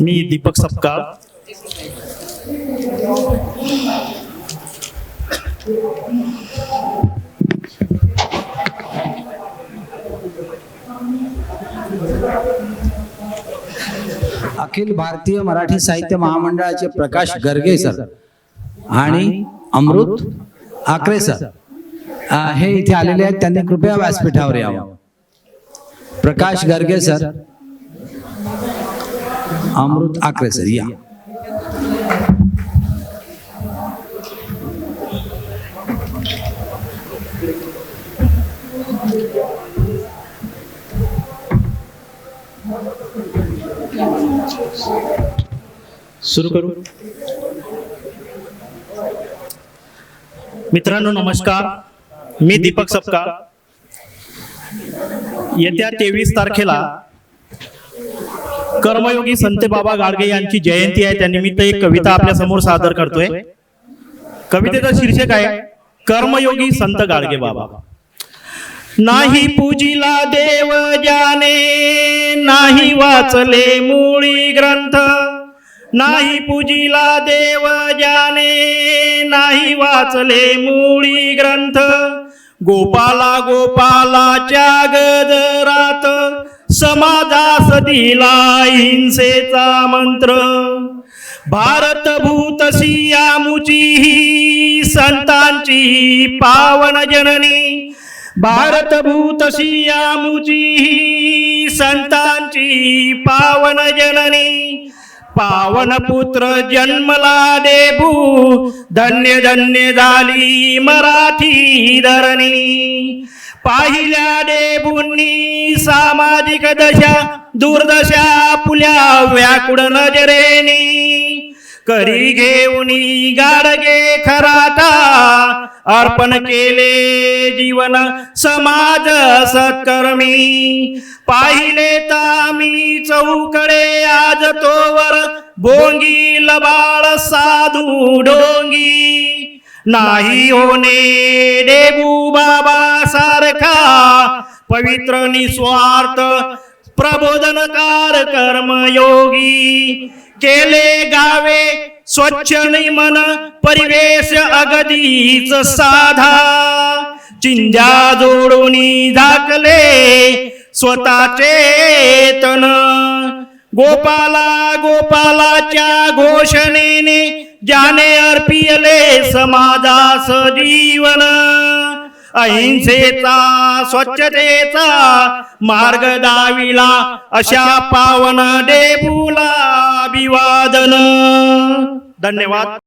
मी दीपक सपकाळ. अखिल भारतीय मराठी साहित्य महामंडळाचे प्रकाश गर्गे सर आणि अमृत आकरे सर. हे इथे आलेले आहेत. त्यांनी कृपया व्यासपीठावर यावं. प्रकाश गर्गे सर. अमृत आकरे सर या. सुरू करू. मित्रांनो नमस्कार. मी दीपक सपकाळ. येत्या तेवीस तारखेला कर्मयोगी संत बाबा गाडगे यांची जयंती आहे. त्यानिमित्त एक कविता आपल्यासमोर सादर करतोय. कवितेचं शीर्षक आहे कर्मयोगी संत गाडगे बाबा. नाही पूजिला देव जाने नाही वाचले मुळी ग्रंथ. नाही पूजिला देव जाने नाही वाचले मुळी ग्रंथ. गोपाला गोपालाच्या गजरात समाजास दिला हिंसेचा मंत्र. भारत भूत सियामुची ही संतांची पावन जननी. भारत भूत सियामुची ही संतांची पावन जननी. पावन पुत्र जन्मला देभू धन्य धन्य झाली मराठी धरणी. पाहिल्या देबुंनी सामाजिक दशा दुर्दशा पुल्या व्याकुळ नजरेनी. करी घेऊनी गाडगे खराटा अर्पण केले जीवन समाज सत्कर्मी. पाहिले तामी चौकडे आज तोवर भोंगी लबाळ साधू डोंगी. नाही होणे डेबू बाबा सारखा. पवित्र निस्वार्थ प्रबोधनकार कर्मयोगी. केले गावे स्वच्छ निमन परिवेश अगदीच साधा. चिंध्या जोडून झाकले स्वतःचे तन. गोपाला गोपालाच्या घोषणेने ज्याने अर्पियले समाजास जीवन. अहिंसेचा स्वच्छतेचा मार्ग दाविला अशा पावन डेबुला अभिवादन. धन्यवाद.